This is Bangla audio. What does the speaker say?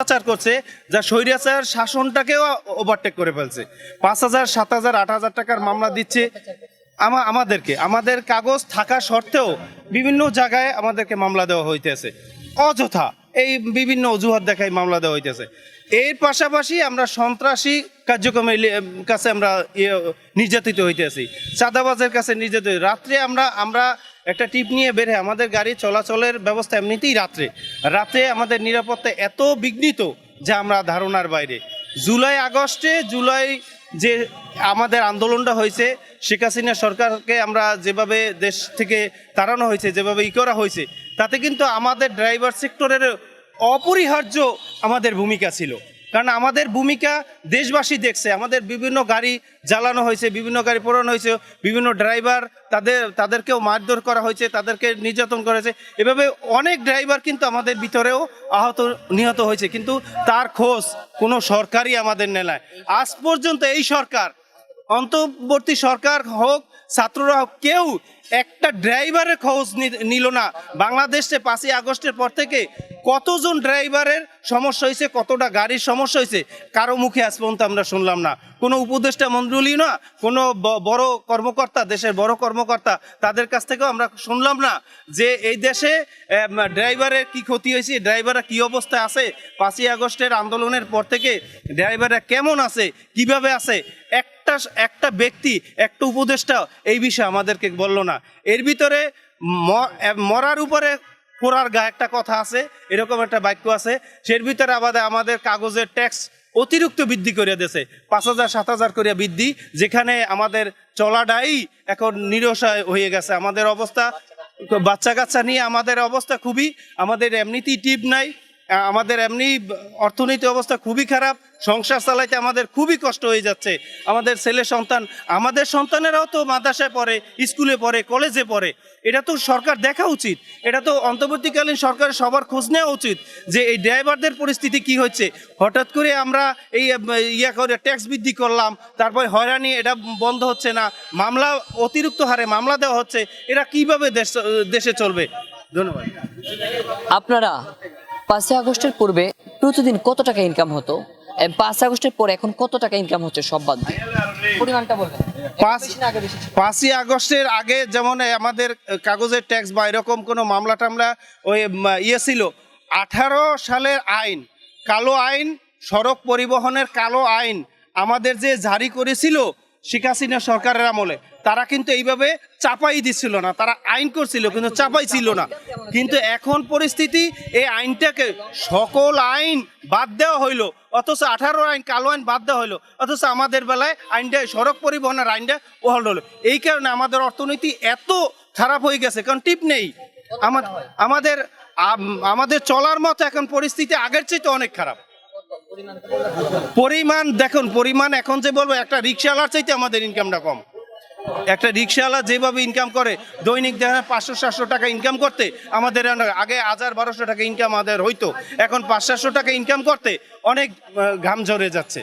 অত্যাচার করছে, যা স্বৈরাচার শাসনটাকেও ওভারটেক করে ফেলছে। পাঁচ হাজার, সাত হাজার, আট হাজার টাকার মামলা দিচ্ছে আমা আমাদেরকে। আমাদের কাগজ থাকা সত্ত্বেও বিভিন্ন জায়গায় আমাদেরকে মামলা দেওয়া হইতেছে। অযথা এই বিভিন্ন অজুহাত দেখায় মামলা দেওয়া হইতেছে। এর পাশাপাশি আমরা সন্ত্রাসী কার্যক্রমের কাছে আমরা ইয়ে নির্যাতিত হইতেছি। চাঁদাবাজের কাছে নির্যাতিত রাত্রে আমরা আমরা একটা টিপ নিয়ে বের আমাদের গাড়ি চলাচলের ব্যবস্থা এমনিতেই রাত্রে। রাতে আমাদের নিরাপত্তা এত বিঘ্নিত যে আমরা ধারণার বাইরে। জুলাই আগস্টে, জুলাই যে আমাদের আন্দোলনটা হয়েছে, শেখ হাসিনা সরকারকে আমরা যেভাবে দেশ থেকে তাড়ানো হয়েছে, যেভাবে ই করা হয়েছে, তাতে কিন্তু আমাদের ড্রাইভার সেক্টরের অপরিহার্য আমাদের ভূমিকা ছিল। কারণ আমাদের ভূমিকা দেশবাসী দেখছে, আমাদের বিভিন্ন গাড়ি জ্বালানো হয়েছে, বিভিন্ন গাড়ি পোড়ানো হয়েছে, বিভিন্ন ড্রাইভার তাদের, তাদেরকেও মারধর করা হয়েছে, তাদেরকে নির্যাতন করা হয়েছে। এভাবে অনেক ড্রাইভার কিন্তু আমাদের ভিতরেও আহত, নিহত হয়েছে। কিন্তু তার খোঁজ কোনো সরকারই আমাদের নেলায়। আজ পর্যন্ত এই সরকার, অন্তর্বর্তী সরকার হোক, ছাত্ররা হোক, কেউ একটা ড্রাইভারের খোঁজ নিল না। বাংলাদেশে পাঁচই আগস্টের পর থেকে কতজন ড্রাইভারের সমস্যা হয়েছে, কতটা গাড়ির সমস্যা হয়েছে, কারও মুখে আজ পর্যন্ত আমরা শুনলাম না। কোনো উপদেষ্টা মন্ডলী না, কোনো বড় কর্মকর্তা, দেশের বড় কর্মকর্তা, তাদের কাছ থেকেও আমরা শুনলাম না যে এই দেশে ড্রাইভারের কি ক্ষতি হয়েছে, ড্রাইভাররা কি অবস্থায় আছে, পাঁচই আগস্টের আন্দোলনের পর থেকে ড্রাইভাররা কেমন আছে, কীভাবে আছে? একটা একটা ব্যক্তি, একটা উপদেষ্টা এই বিষয়ে আমাদেরকে বলল না। এর ভিতরে মরার উপরে পোড়ার গা একটা কথা আছে, এরকম একটা বাক্য আছে, সের ভিতরে আমাদের আমাদের কাগজের ট্যাক্স অতিরিক্ত বৃদ্ধি করে দিয়েছে, পাঁচ হাজার, সাত হাজার করে বৃদ্ধি, যেখানে আমাদের চলাটাই এখন নিরসায় হয়ে গেছে। আমাদের অবস্থা, বাচ্চা কাচ্চা নিয়ে আমাদের অবস্থা খুবই, আমাদের এমনিতেই টিপ নাই আমাদের এমনি অর্থনীতি অবস্থা খুবই খারাপ, সংসার চালাইতে আমাদের খুবই কষ্ট হয়ে যাচ্ছে। আমাদের ছেলে সন্তান, আমাদের সন্তানেরাও তো মাদ্রাসায় পড়ে, স্কুলে পড়ে, কলেজে পড়ে। এটা তো সরকার দেখা উচিত। এটা তো অন্তর্বর্তীকালীন সরকারের সবার খোঁজ নেওয়া উচিত যে এই ড্রাইভারদের পরিস্থিতি কি হচ্ছে। হঠাৎ করে আমরা এই ইয়া করে ট্যাক্স বৃদ্ধি করলাম, তারপরে হয়রানি, এটা বন্ধ হচ্ছে না, মামলা অতিরিক্ত হারে মামলা দেওয়া হচ্ছে, এরা কীভাবে দেশ, দেশে চলবে? ধন্যবাদ। আপনারা পাঁচই আগস্টের পূর্বে প্রতিদিন কত টাকা ইনকাম হতো? পাঁচ আগস্টের পরে এখন কত টাকা ইনকাম হচ্ছে সব বাদ দিয়ে? পরিমাণটা বলবেন? পাঁচই আগস্টের আগে যেমন আমাদের কাগজের ট্যাক্স বা এরকম কোনো মামলা টামলা ওই ইয়ে ছিল। আঠারো সালের আইন কালো আইন সড়ক পরিবহনের কালো আইন আমাদের যে জারি করেছিল শেখ হাসিনা সরকারের আমলে তারা কিন্তু এইভাবে চাপাই দিচ্ছিল না। তারা আইন করছিল কিন্তু চাপাই ছিল না। কিন্তু এখন পরিস্থিতি এই আইনটাকে সকল আইন বাদ দেওয়া হইল অথচ আঠারো আইন কালো আইন বাদ দেওয়া হইল অথচ আমাদের বেলায় আইনটা সড়ক পরিবহনের আইনটা বহাল হলো। এই কারণে আমাদের অর্থনীতি এত খারাপ হয়ে গেছে কারণ টিপ নেই। আমা- আমাদের আমাদের চলার মতো এখন পরিস্থিতি আগের চাইতে অনেক খারাপ। পরিমাণ দেখুন পরিমাণ এখন যে বলব একটা রিক্সাওয়ালার চাইতে আমাদের ইনকামটা কম। একটা রিক্সাওয়ালা যেভাবে ইনকাম করে, দৈনিক দেখেন পাঁচশো, সাতশো টাকা ইনকাম করতে, আমাদের আগে হাজার, বারোশো টাকা ইনকাম আমাদের হইতো, এখন পাঁচ, সাতশো টাকা ইনকাম করতে অনেক ঘাম ঝরে যাচ্ছে।